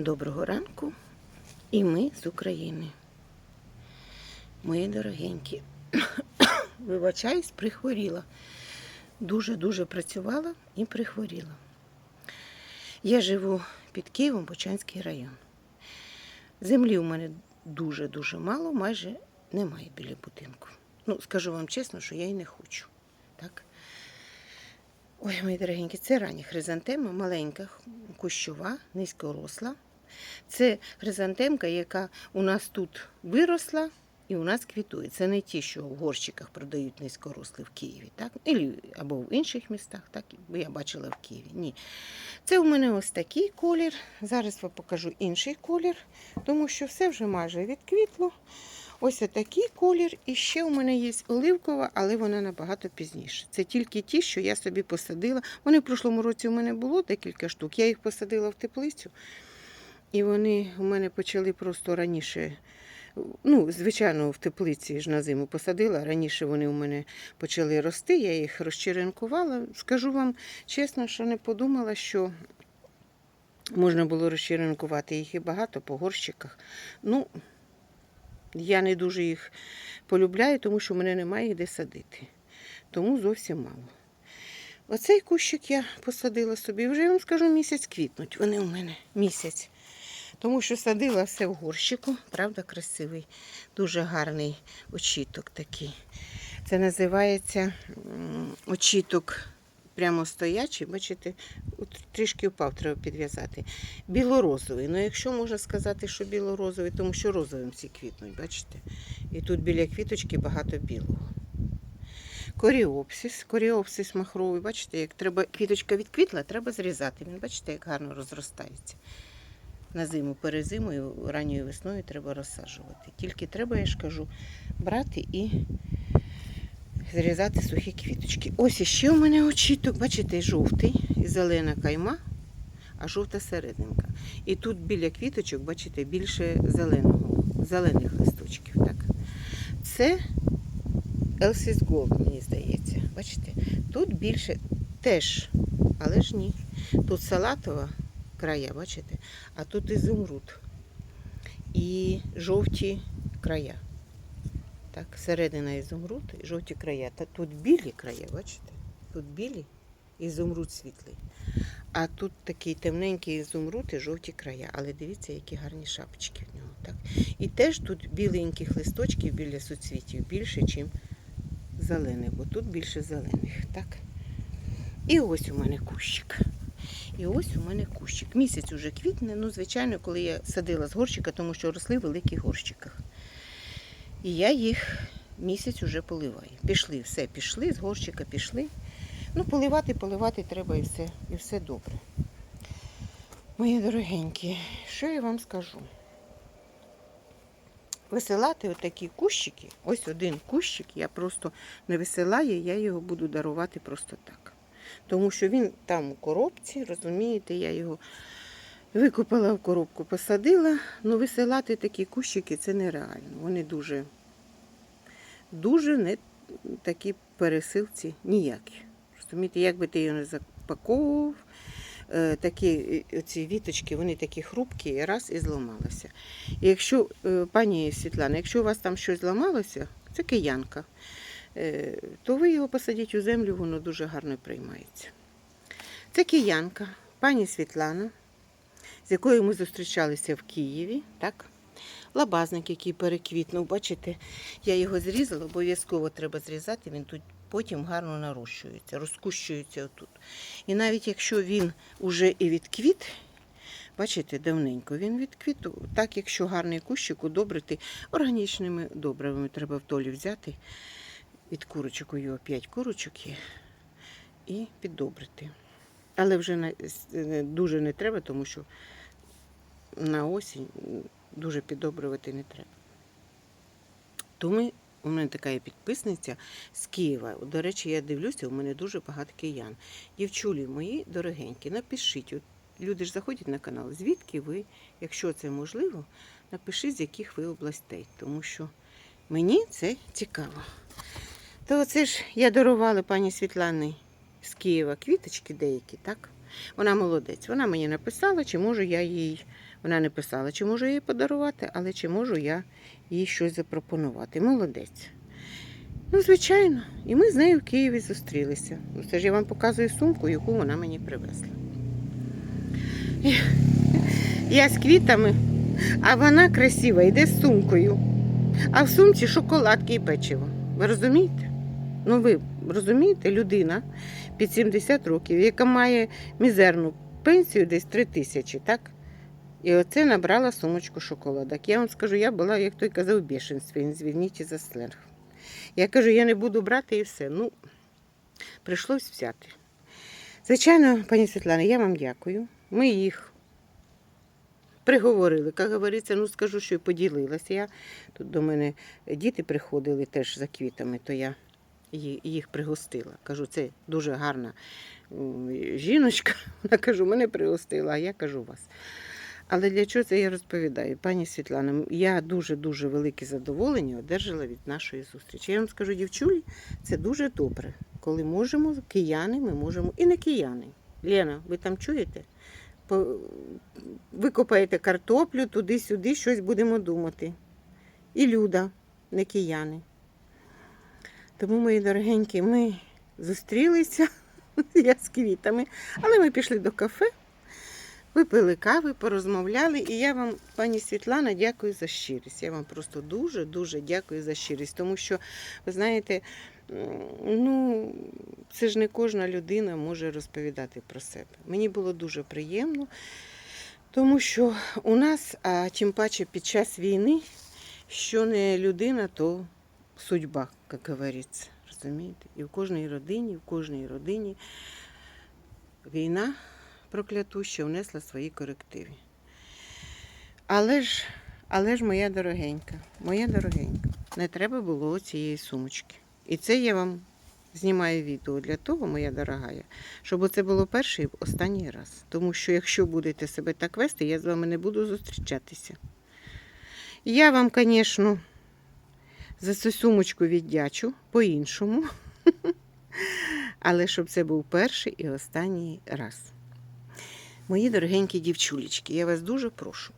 Доброго ранку. І ми з України. Мої дорогенькі, вибачаюсь, прихворіла. Дуже-дуже працювала і прихворіла. Я живу під Києвом, Бочанський район. Землі у мене дуже-дуже мало, майже немає біля будинку. Ну, скажу вам чесно, що я і не хочу. Так? Ой, мої дорогенькі, це ранні хризантема, маленька, кущова, низькоросла. Це хризантемка, яка у нас тут виросла і у нас квітує. Це не ті, що в горщиках продають низькорослі в Києві, так? Або в інших містах, так бо я бачила в Києві. Ні. Це у мене ось такий колір. Зараз я покажу інший колір, тому що все вже майже відквітло. Ось такий колір. І ще у мене є оливкова, але вона набагато пізніше. Це тільки ті, що я собі посадила. Вони в прошлому році у мене було декілька штук. Я їх посадила в теплицю. І вони у мене почали просто раніше. Ну, звичайно, в теплиці ж на зиму посадила. Раніше вони у мене почали рости, я їх розчеренкувала. Скажу вам чесно, що не подумала, що можна було розчеренкувати їх і багато по горщиках. Ну, я не дуже їх полюбляю, тому що в мене немає де садити. Тому зовсім мало. Оцей кущик я посадила собі. Вже я вам скажу місяць квітнуть. Вони у мене місяць. Тому що садила все в горщику, правда, красивий, дуже гарний очіток такий. Це називається очіток прямо стоячий, бачите, трішки впав, треба підв'язати. Білорозовий. Ну, якщо можна сказати, що білорозовий, тому що розовим всі квітнуть, бачите? І тут біля квіточки багато білого. Коріопсис, коріопсис махровий, бачите, як треба квіточка відквітла, треба зрізати. Він, бачите, як гарно розростається. На зиму, перезимою, ранньою весною треба розсаджувати. Тільки треба, я ж кажу, брати і зрізати сухі квіточки. Ось іще у мене очіток, бачите, жовтий і зелена кайма, а жовта серединка. І тут біля квіточок, бачите, більше зеленого, зелених листочків. Так? Це Elsis Gold, мені здається. Бачите, тут більше теж, але ж ні. Тут салатова края, бачите, а тут ізумруд і жовті края. Так, середина ізумруд і жовті края. Та тут білі края, бачите? Тут білі, ізумруд світлий. А тут такий темненький ізумруд і жовті края. Але дивіться, які гарні шапочки в нього. Так? І теж тут біленьких листочків біля суцвітів більше, ніж зелених, бо тут більше зелених. Так? І ось у мене кущик. І ось у мене кущик. Місяць уже квітне, ну, звичайно, коли я садила з горщика, тому що росли в великих горщиках. І я їх місяць уже поливаю. Пішли, все, пішли, з горщика пішли. Ну, поливати, поливати треба і все, і все добре. Мої дорогенькі, що я вам скажу? Висилати отакі кущики, ось один кущик, я просто не висилаю, я його буду дарувати просто так. Тому що він там у коробці, розумієте, я його викопала в коробку, посадила. Ну, висилати такі кущики це нереально. Вони дуже, дуже не такі пересилці ніякі. Розумієте, як би ти його не запаковував, е, такі е, ці віточки, вони такі хрупкі, раз і зламалися. І якщо, е, пані Світлана, якщо у вас там щось зламалося, це киянка, то ви його посадіть у землю, воно дуже гарно приймається. Це киянка, пані Світлана, з якою ми зустрічалися в Києві. так? Лабазник, який переквітнув, бачите, я його зрізала, обов'язково треба зрізати, він тут потім гарно нарощується, розкущується отут. І навіть якщо він уже і відквіт, бачите, давненько він відквіт, так якщо гарний кущик удобрити органічними добривами, треба в толі взяти від курочок, у його 5 курочок є, і піддобрити. Але вже е, дуже не треба, тому що на осінь дуже піддобрювати не треба. Тому у мене така є підписниця з Києва. До речі, я дивлюся, у мене дуже багато киян. Дівчулі мої дорогенькі, напишіть. Люди ж заходять на канал, звідки ви, якщо це можливо, напишіть, з яких ви областей, тому що мені це цікаво. То оце ж я дарувала пані Світлані з Києва квіточки деякі, так? Вона молодець. Вона мені написала, чи можу я їй. Вона не писала, чи можу їй подарувати, але чи можу я їй щось запропонувати. Молодець. Ну, звичайно, і ми з нею в Києві зустрілися. Ну, Це ж я вам показую сумку, яку вона мені привезла. Я з квітами, а вона красива, йде з сумкою. А в сумці шоколадки і печиво. Ви розумієте? Ну, ви розумієте, людина під 70 років, яка має мізерну пенсію десь 3 тисячі, так? І оце набрала сумочку шоколадок. Я вам скажу, я була, як той казав, в бешенстві, звільніть за сленг. Я кажу, я не буду брати і все. Ну, прийшлось взяти. Звичайно, пані Світлана, я вам дякую. Ми їх приговорили. Як говориться, ну скажу, що й поділилася. Я тут до мене діти приходили теж за квітами, то я їх пригостила. Кажу, це дуже гарна жіночка. Вона кажу, мене пригостила, а я кажу вас. Але для чого це я розповідаю? Пані Світлана, я дуже-дуже велике задоволення одержала від нашої зустрічі. Я вам скажу, дівчулі, це дуже добре. Коли можемо, кияни, ми можемо і не кияни. Лена, ви там чуєте? Викопаєте картоплю туди-сюди, щось будемо думати. І Люда, не кияни. Тому, мої дорогенькі, ми зустрілися я з квітами, але ми пішли до кафе. Випили кави, порозмовляли, і я вам, пані Світлана, дякую за щирість. Я вам просто дуже-дуже дякую за щирість, тому що, ви знаєте, ну, це ж не кожна людина може розповідати про себе. Мені було дуже приємно, тому що у нас, а тим паче під час війни, що не людина, то судьба, як говориться. Розумієте? І в кожній родині, в кожній родині війна проклятуща внесла свої корективи. Але ж, але ж, моя дорогенька, моя дорогенька, не треба було цієї сумочки. І це я вам знімаю відео для того, моя дорогая, щоб це було перший і останній раз. Тому що якщо будете себе так вести, я з вами не буду зустрічатися. Я вам, звісно, за цю сумочку віддячу по-іншому. Але щоб це був перший і останній раз. Мої дорогенькі дівчулечки, я вас дуже прошу.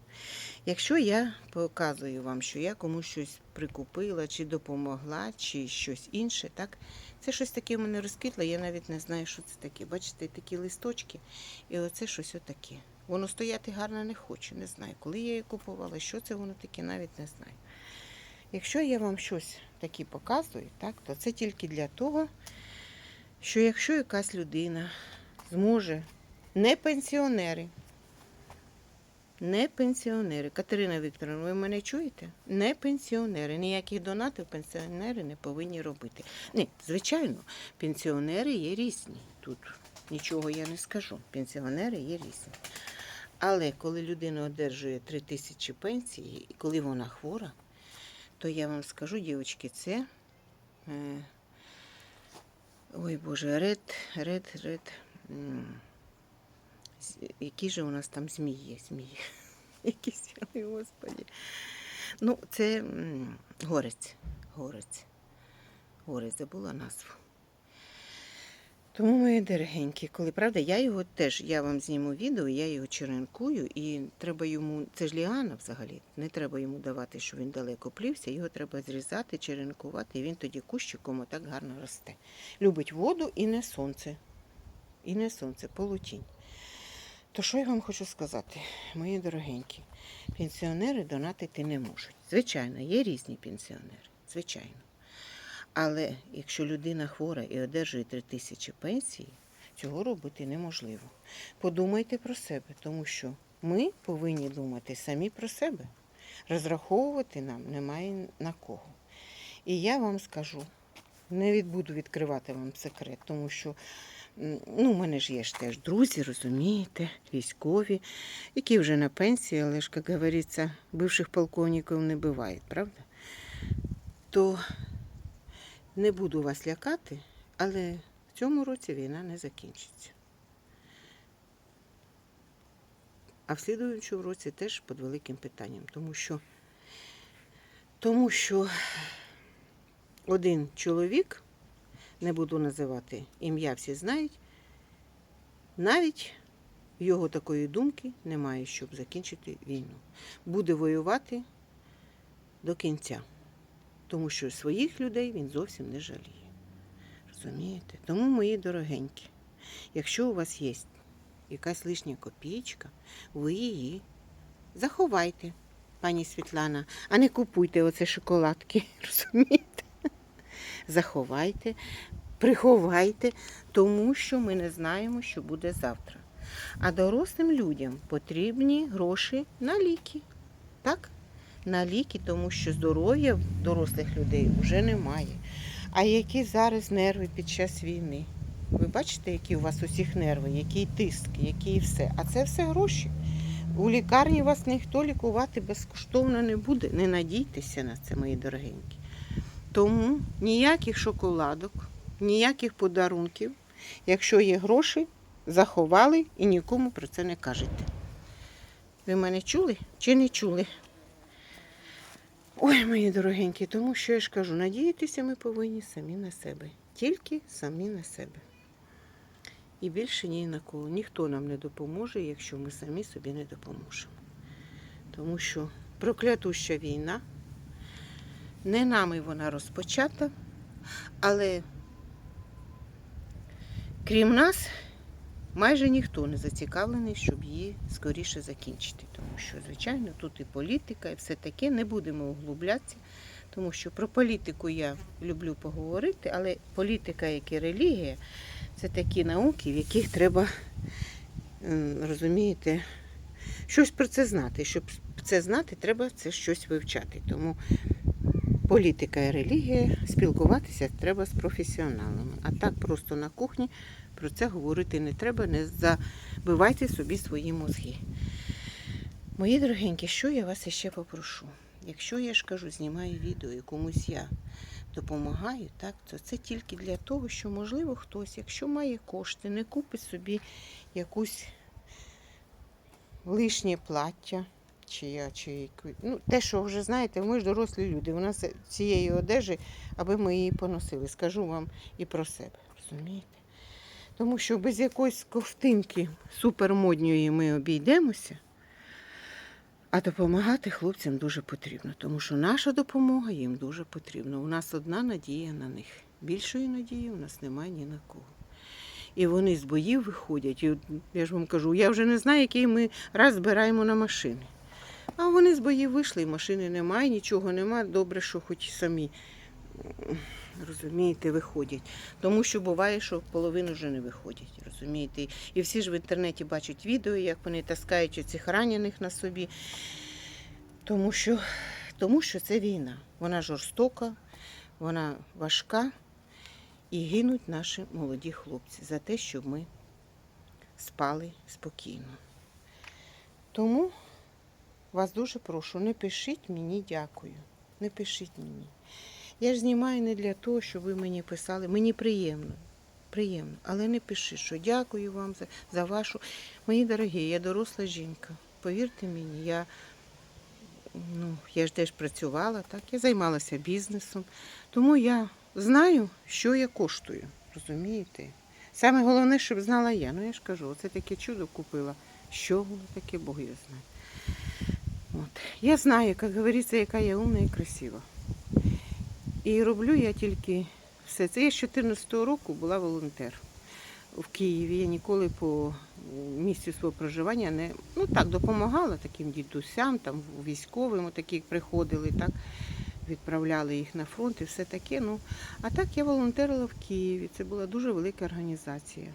Якщо я показую вам, що я комусь щось прикупила, чи допомогла, чи щось інше, так, це щось таке в мене розквітло, я навіть не знаю, що це таке. Бачите, такі листочки, і оце щось отаке. Воно стояти гарно не хоче, не знаю. Коли я її купувала, що це воно таке, навіть не знаю. Якщо я вам щось таке показую, так, то це тільки для того, що якщо якась людина зможе, не пенсіонери, не пенсіонери. Катерина Вікторовна, ви мене чуєте? Не пенсіонери. Ніяких донатів пенсіонери не повинні робити. Ні, звичайно, пенсіонери є різні. Тут нічого я не скажу. Пенсіонери є різні. Але коли людина одержує 3 тисячі пенсії, і коли вона хвора, то я вам скажу, дівчатки, це. Е, ой Боже, ред, ред, ред. Які же у нас там змії? Змії. Якісь, господі. Ну, це горець. Горець. Горець, забула назву. Тому, мої дорогенькі, коли правда, я його теж, я вам зніму відео, я його черенкую, і треба йому, це ж ліана взагалі, не треба йому давати, щоб він далеко плівся, його треба зрізати, черенкувати, і він тоді кущиком отак гарно росте. Любить воду і не сонце. І не сонце, полутінь. То що я вам хочу сказати, мої дорогенькі, пенсіонери донатити не можуть. Звичайно, є різні пенсіонери, звичайно. Але якщо людина хвора і одержує 3 тисячі пенсії, цього робити неможливо. Подумайте про себе, тому що ми повинні думати самі про себе. Розраховувати нам немає на кого. І я вам скажу, не від- буду відкривати вам секрет, тому що ну, у мене ж є ж теж друзі, розумієте, військові, які вже на пенсії, але ж, як говориться, бивших полковників не буває, правда? То не буду вас лякати, але в цьому році війна не закінчиться. А в слідуючому році теж під великим питанням, тому що, тому що один чоловік, не буду називати ім'я, всі знають, навіть його такої думки немає, щоб закінчити війну. Буде воювати до кінця, тому що своїх людей він зовсім не жаліє. Розумієте? Тому, мої дорогенькі, якщо у вас є якась лишня копійка, ви її заховайте, пані Світлана, а не купуйте оце шоколадки. Розумієте? Заховайте, приховайте, тому що ми не знаємо, що буде завтра. А дорослим людям потрібні гроші на ліки. Так? На ліки, тому що здоров'я дорослих людей вже немає. А які зараз нерви під час війни? Ви бачите, які у вас усіх нерви, який тиск, які все. А це все гроші. У лікарні вас ніхто лікувати безкоштовно не буде. Не надійтеся на це, мої дорогенькі. Тому ніяких шоколадок, ніяких подарунків. Якщо є гроші, заховали і нікому про це не кажете. Ви мене чули чи не чули? Ой, мої дорогенькі, тому що я ж кажу, надіятися ми повинні самі на себе. Тільки самі на себе. І більше ні на кого. Ніхто нам не допоможе, якщо ми самі собі не допоможемо. Тому що проклятуща війна, не нами вона розпочата, але крім нас, майже ніхто не зацікавлений, щоб її скоріше закінчити. Тому що, звичайно, тут і політика, і все таке. Не будемо углублятися, тому що про політику я люблю поговорити, але політика, як і релігія, це такі науки, в яких треба, розумієте, щось про це знати. Щоб це знати, треба це щось вивчати. Тому політика і релігія спілкуватися треба з професіоналами. А так просто на кухні про це говорити не треба, не забивайте собі свої мозги. Мої дорогенькі, що я вас ще попрошу? Якщо я ж кажу, знімаю відео і комусь я допомагаю, так, то це тільки для того, що, можливо, хтось, якщо має кошти, не купить собі якусь лишнє плаття, чи я, чи ну, те, що вже знаєте, ми ж дорослі люди. У нас цієї одежі, аби ми її поносили. Скажу вам і про себе, розумієте? Тому що без якоїсь ковтинки супермодньої ми обійдемося. А допомагати хлопцям дуже потрібно, тому що наша допомога їм дуже потрібна. У нас одна надія на них. Більшої надії у нас немає ні на кого. І вони з боїв виходять. І я ж вам кажу, я вже не знаю, який ми раз збираємо на машини. А вони з боїв вийшли, і машини немає, нічого немає. Добре, що хоч самі розумієте, виходять. Тому що буває, що половину вже не виходять, розумієте. І всі ж в інтернеті бачать відео, як вони таскають цих ранених на собі. Тому що, тому що це війна. Вона жорстока, вона важка. І гинуть наші молоді хлопці за те, щоб ми спали спокійно. Тому вас дуже прошу, не пишіть мені дякую. Не пишіть мені. Я ж знімаю не для того, щоб ви мені писали. Мені приємно. Приємно. Але не пишіть, що дякую вам за, за вашу. Мої дорогі, я доросла жінка. Повірте мені, я, ну, я ж теж працювала, так? я займалася бізнесом. Тому я знаю, що я коштую. Розумієте? Саме головне, щоб знала я. Ну я ж кажу, оце таке чудо купила. Що воно таке, Бог його знає. От. Я знаю, як говориться, яка я умна і красива. І роблю я тільки все це. Я з 2014 року була волонтер в Києві. Я ніколи по місцю свого проживання не ну так допомагала таким дідусям, там військовим, такі приходили, так відправляли їх на фронт і все таке. Ну а так я волонтерила в Києві. Це була дуже велика організація.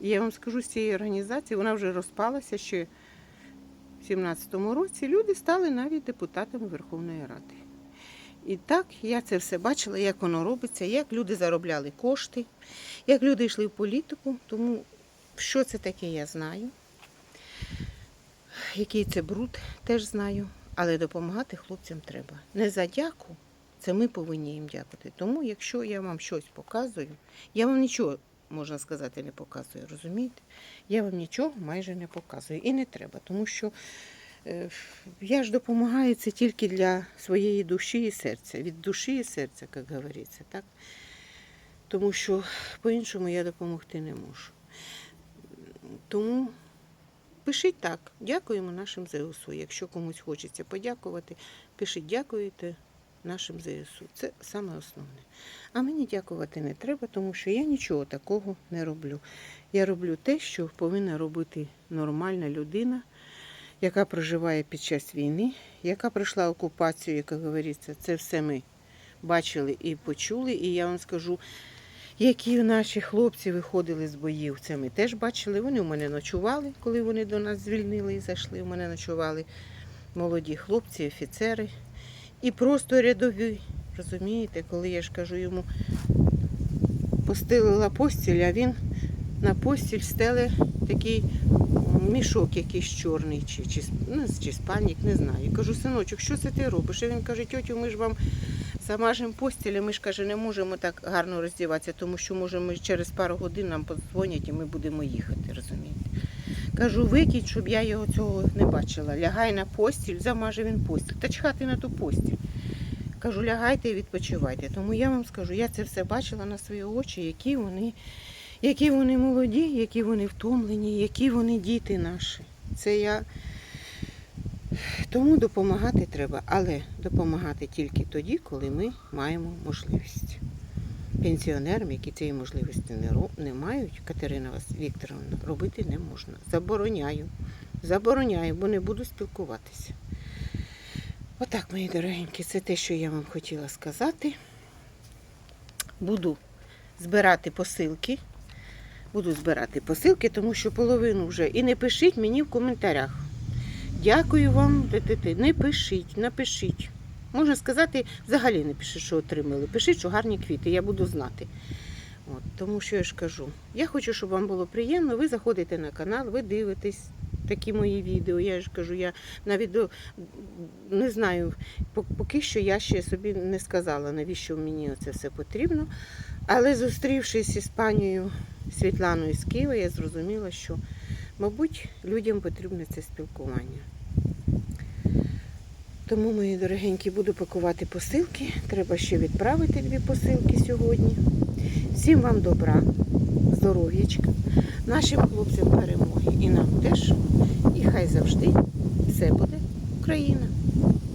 І я вам скажу з цієї організації, вона вже розпалася ще в 17-му році. Люди стали навіть депутатами Верховної Ради. І так я це все бачила, як воно робиться, як люди заробляли кошти, як люди йшли в політику. Тому що це таке, я знаю. Який це бруд, теж знаю. Але допомагати хлопцям треба. Не за дяку, це ми повинні їм дякувати. Тому, якщо я вам щось показую, я вам нічого, можна сказати, не показую, розумієте? Я вам нічого майже не показую. І не треба, тому що я ж допомагаю це тільки для своєї душі і серця. Від душі і серця, як говориться, так? Тому що по-іншому я допомогти не можу. Тому Пишіть так, дякуємо нашим ЗСУ. Якщо комусь хочеться подякувати, пишіть дякуєте нашим ЗСУ. Це саме основне. А мені дякувати не треба, тому що я нічого такого не роблю. Я роблю те, що повинна робити нормальна людина, яка проживає під час війни, яка пройшла окупацію, як говориться, це все ми бачили і почули. І я вам скажу, які наші хлопці виходили з боїв, це ми теж бачили. Вони у мене ночували, коли вони до нас звільнили і зайшли. У мене ночували молоді хлопці, офіцери. І просто рядові. Розумієте, коли я ж кажу йому, постелила постіль, а він на постіль стеле такий мішок якийсь чорний, чи, чи, ну, чи спальник, не знаю. Я кажу, синочок, що це ти робиш? І він каже, тьотю, ми ж вам замажемо постіль, а ми ж каже, не можемо так гарно роздіватися, тому що може ми через пару годин нам подзвонять і ми будемо їхати, розумієте? Кажу, викидь, щоб я його цього не бачила. Лягай на постіль, замаже він постіль. Та чхати на ту постіль. Кажу, лягайте і відпочивайте. Тому я вам скажу, я це все бачила на свої очі, які вони, які вони молоді, які вони втомлені, які вони діти наші. Це я. Тому допомагати треба, але допомагати тільки тоді, коли ми маємо можливість. Пенсіонерам, які цієї можливості не, не мають, Катерина Вікторовна, робити не можна. Забороняю. Забороняю, бо не буду спілкуватися. Отак, мої дорогенькі, це те, що я вам хотіла сказати. Буду збирати посилки. Буду збирати посилки, тому що половину вже. І не пишіть мені в коментарях. Дякую вам, ти-ти-ти. Не пишіть, напишіть. Можна сказати, взагалі не пишіть, що отримали. Пишіть, що гарні квіти, я буду знати. От, тому що я ж кажу, я хочу, щоб вам було приємно. Ви заходите на канал, ви дивитесь такі мої відео. Я ж кажу, я на відео не знаю, поки що я ще собі не сказала, навіщо мені це все потрібно. Але зустрівшись із панією Світланою з Києва, я зрозуміла, що, мабуть, людям потрібне це спілкування. Тому, мої дорогенькі, буду пакувати посилки. Треба ще відправити дві посилки сьогодні. Всім вам добра, здоров'ячка, нашим хлопцям перемоги і нам теж. І хай завжди все буде Україна.